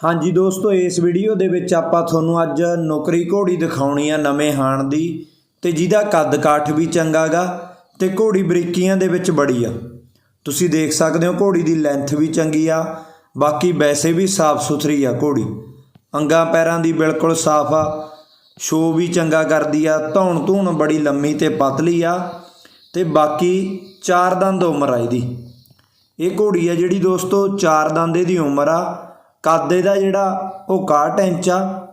ਹਾਂਜੀ ਦੋਸਤੋ, ਇਸ ਵੀਡੀਓ ਦੇ ਵਿੱਚ ਆਪਾਂ ਤੁਹਾਨੂੰ ਅੱਜ ਨੌਕਰੀ ਘੋੜੀ ਦਿਖਾਉਣੀ ਆ ਨਵੇਂ ਹਾਣ ਦੀ ਤੇ ਜਿਹਦਾ ਕੱਦ ਕਾਠ ਵੀ ਚੰਗਾਗਾ ਤੇ ਘੋੜੀ ਬਰੀਕੀਆਂ ਦੇ ਵਿੱਚ ਬੜੀ ਆ। ਤੁਸੀਂ ਦੇਖ ਸਕਦੇ ਹੋ ਘੋੜੀ ਦੀ ਲੈਂਥ ਵੀ ਚੰਗੀ ਆ, ਬਾਕੀ ਵੈਸੇ ਵੀ ਸਾਫ਼ ਸੁਥਰੀ ਆ ਘੋੜੀ। ਅੰਗਾਂ ਪੈਰਾਂ ਦੀ ਬਿਲਕੁਲ ਸਾਫ਼ ਆ ਸ਼ੋ ਵੀ ਚੰਗਾ ਕਰਦੀ ਆ, ਧੌਣ ਧੂਣ ਬੜੀ ਲੰਮੀ ਤੇ ਪਤਲੀ ਆ ਤੇ ਬਾਕੀ ਚਾਰ ਦੰਦ ਉਮਰ ਆ ਇਹਦੀ। ਇਹ ਘੋੜੀ ਆ ਜਿਹੜੀ ਦੋਸਤੋ ਚਾਰ ਦੰਦੇ ਦੀ ਉਮਰ ਆ ਕੱਦ ਇਹਦਾ ਜਿਹੜਾ ਉਹ 61 ਇੰਚ ਆ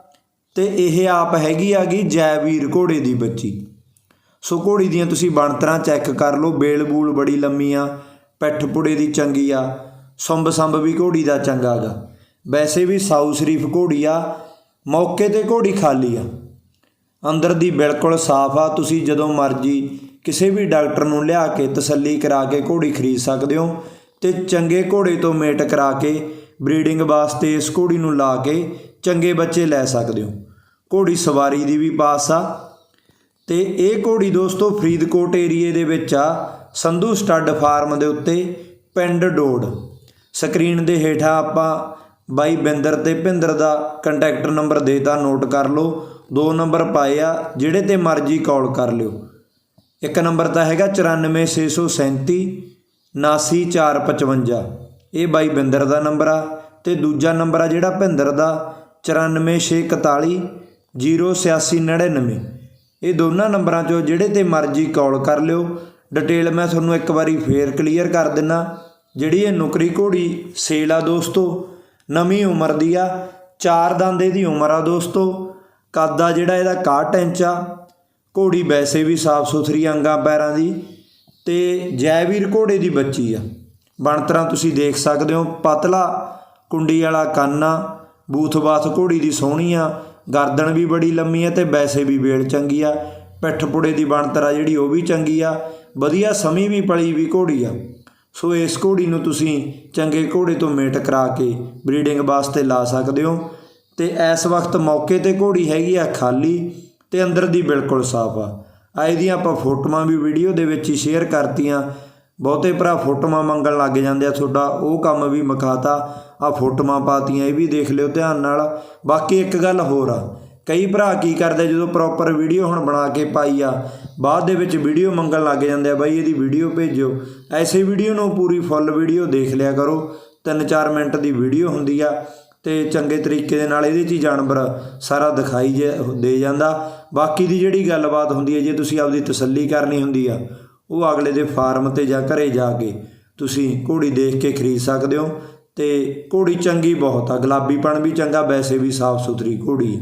ਤੇ ਇਹ ਆਪ ਹੈਗੀ ਆਗੀ ਜੈਵੀਰ ਘੋੜੇ ਦੀ ਬੱਚੀ। ਸੋ ਘੋੜੀ ਦੀਆਂ ਤੁਸੀਂ ਬਣਤਰਾਂ ਚੈੱਕ ਕਰ ਲਓ, ਬੇਲ ਬੂਲ ਬੜੀ ਲੰਮੀ ਆ, ਪਿੱਠ ਪੁੜੇ ਦੀ ਚੰਗੀ ਆ, ਸੰਭ ਸੰਭ ਵੀ ਘੋੜੀ ਦਾ ਚੰਗਾ ਗਾ। ਵੈਸੇ ਵੀ ਸਾਊ ਸ਼ਰੀਫ ਘੋੜੀ ਆ, ਮੌਕੇ ਤੇ ਘੋੜੀ ਖਾਲੀ ਆ। ਅੰਦਰ ਦੀ ਬਿਲਕੁਲ ਸਾਫ਼ ਆ, ਤੁਸੀਂ ਜਦੋਂ ਮਰਜ਼ੀ ਕਿਸੇ ਵੀ ਡਾਕਟਰ ਨੂੰ ਲਿਆ ਕੇ ਤਸੱਲੀ ਕਰਾ ਕੇ ਘੋੜੀ ਖਰੀਦ ਸਕਦੇ ਹੋ ਤੇ ਚੰਗੇ ਘੋੜੇ ਤੋਂ ਮੇਟ ਕਰਾ ਕੇ ਬਰੀਡਿੰਗ ਵਾਸਤੇ ਇਸ ਘੋੜੀ ਨੂੰ ਲਾ ਕੇ ਚੰਗੇ ਬੱਚੇ ਲੈ ਸਕਦੇ ਹੋ। ਘੋੜੀ ਸਵਾਰੀ ਦੀ ਵੀ ਪਾਸ ਆ। ਤੇ ਇਹ ਘੋੜੀ ਦੋਸਤੋ ਫਰੀਦਕੋਟ ਏਰੀਏ ਦੇ ਵਿੱਚ ਆ, ਸੰਧੂ ਸਟੱਡ ਫਾਰਮ ਦੇ ਉੱਤੇ, ਪਿੰਡ ਡੋੜ ਸਕਰੀਨ ਦੇ ਹੇਠਾਂ ਆਪਾਂ ਬਾਈ ਬਿੰਦਰ ਤੇ ਭਿੰਦਰ ਦਾ ਕੰਟੈਕਟ ਨੰਬਰ ਦੇਤਾ ਨੋਟ ਕਰ ਲਓ। ਦੋ ਨੰਬਰ ਪਾਏ ਆ, ਜਿਹੜੇ ਤੇ ਮਰਜ਼ੀ ਕਾਲ ਕਰ ਲਿਓ। ਇੱਕ ਨੰਬਰ ਤਾਂ ਹੈਗਾ 94637 79455 ਇਹ ਬਾਈ ਬਿੰਦਰ ਦਾ ਨੰਬਰ ਆ ਤੇ ਦੂਜਾ ਨੰਬਰ ਆ ਜਿਹੜਾ ਭਿੰਦਰ ਦਾ 94641 08699 ਇਹ ਦੋਨਾਂ ਨੰਬਰਾਂ ਚੋਂ ਜਿਹੜੇ ਤੇ ਮਰਜ਼ੀ ਕਾਲ ਕਰ ਲਿਓ। ਡਿਟੇਲ ਮੈਂ ਤੁਹਾਨੂੰ ਇੱਕ ਵਾਰੀ ਫੇਰ ਕਲੀਅਰ ਕਰ ਦਿੰਨਾ। ਜਿਹੜੀ ਇਹ ਨੁਕਰੀ ਘੋੜੀ, ਸੇਲ ਆ ਦੋਸਤੋ। ਨਵੀਂ ਉਮਰ ਦੀ ਆ, ਚਾਰ ਦੰਦੇ ਦੀ ਉਮਰ ਆ ਦੋਸਤੋ। ਕੱਦ ਆ ਜਿਹੜਾ ਇਹਦਾ 61 ਇੰਚ ਆ। ਘੋੜੀ ਵੈਸੇ ਵੀ ਸਾਫ਼ ਸੁਥਰੀ ਅੰਗਾਂ ਪੈਰਾਂ ਦੀ। ਤੇ ਜੈਵੀਰ ਘੋੜੇ ਦੀ ਬੱਚੀ ਆ। ਬਣਤਰਾਂ ਤੁਸੀਂ ਦੇਖ ਸਕਦੇ ਹੋ। ਪਤਲਾ, ਕੁੰਡੀ ਵਾਲਾ ਕੰਨ ਆ ਬੂਥ-ਬਾਥ ਘੋੜੀ ਦੀ ਸੋਹਣੀ ਆ, ਗਰਦਨ ਵੀ ਬੜੀ ਲੰਮੀ ਆ ਤੇ ਵੈਸੇ ਵੀ ਵੇਲ ਚੰਗੀ ਆ। ਪਿੱਠ ਪੁੜੇ ਦੀ ਬਣਤਰ ਆ ਜਿਹੜੀ ਉਹ ਵੀ ਚੰਗੀ ਆ। ਵਧੀਆ ਸਮੀ ਵੀ ਪਲੀ ਵੀ ਘੋੜੀ ਆ। ਸੋ ਇਸ ਘੋੜੀ ਨੂੰ ਤੁਸੀਂ ਚੰਗੇ ਘੋੜੇ ਤੋਂ ਮੇਟ ਕਰਾ ਕੇ ਬਰੀਡਿੰਗ ਵਾਸਤੇ ਲਾ ਸਕਦੇ ਹੋ। ਤੇ ਇਸ ਵਕਤ ਮੌਕੇ ਤੇ ਘੋੜੀ ਹੈਗੀ ਆ ਖਾਲੀ ਤੇ ਅੰਦਰ ਦੀ ਬਿਲਕੁਲ ਸਾਫ਼ ਆ। ਆ ਇਹਦੀਆਂ ਆਪਾਂ ਫੋਟੋਆਂ ਵੀ ਵੀਡੀਓ ਦੇ ਵਿੱਚ ਹੀ ਸ਼ੇਅਰ ਕਰਤੀਆਂ। ਬਹੁਤੇ ਭਰਾ ਫੋਟੋਆਂ ਮੰਗਣ ਲੱਗ ਜਾਂਦੇ ਆ ਤੁਹਾਡਾ, ਉਹ ਕੰਮ ਵੀ ਮਖਾਤਾ। ਆ ਫੋਟੋਆਂ ਪਾਤੀਆਂ, ਇਹ ਵੀ ਦੇਖ ਲਿਓ ਧਿਆਨ ਨਾਲ। ਬਾਕੀ ਇੱਕ ਗੱਲ ਹੋਰ ਆ, ਕਈ ਭਰਾ ਕੀ ਕਰਦੇ ਜਦੋਂ ਪ੍ਰੋਪਰ ਵੀਡੀਓ ਹੁਣ ਬਣਾ ਕੇ ਪਾਈ ਆ, ਬਾਅਦ ਦੇ ਵਿੱਚ ਵੀਡੀਓ ਮੰਗਣ ਲੱਗ ਜਾਂਦੇ ਆ, ਬਾਈ ਇਹਦੀ ਵੀਡੀਓ ਭੇਜੋ ਐਸੇ ਵੀਡੀਓ ਨੂੰ ਪੂਰੀ ਫੁੱਲ ਵੀਡੀਓ ਦੇਖ ਲਿਆ ਕਰੋ। 3-4 ਮਿੰਟ ਦੀ ਵੀਡੀਓ ਹੁੰਦੀ ਆ, ਤੇ ਚੰਗੇ ਤਰੀਕੇ ਦੇ ਨਾਲ ਇਹਦੇ 'ਚ ਹੀ ਜਾਨਵਰ ਸਾਰਾ ਦਿਖਾਈ ਜੇ, ਦੇ ਜਾਂਦਾ। ਬਾਕੀ ਦੀ ਜਿਹੜੀ ਗੱਲਬਾਤ ਹੁੰਦੀ ਹੈ ਜੇ ਤੁਸੀਂ ਆਪਦੀ ਤਸੱਲੀ ਕਰਨੀ ਹੁੰਦੀ ਆ ਉਹ ਅਗਲੇ ਦੇ ਫਾਰਮ ਤੇ ਜਾਂ ਘਰੇ ਜਾ ਕੇ ਤੁਸੀਂ ਘੋੜੀ ਦੇਖ ਕੇ ਖਰੀਦ ਸਕਦੇ ਹੋ ਤੇ ਘੋੜੀ ਚੰਗੀ ਬਹੁਤ ਆ ਗੁਲਾਬੀਪਣ ਵੀ ਚੰਗਾ, ਵੈਸੇ ਵੀ ਸਾਫ਼ ਸੁਥਰੀ ਘੋੜੀ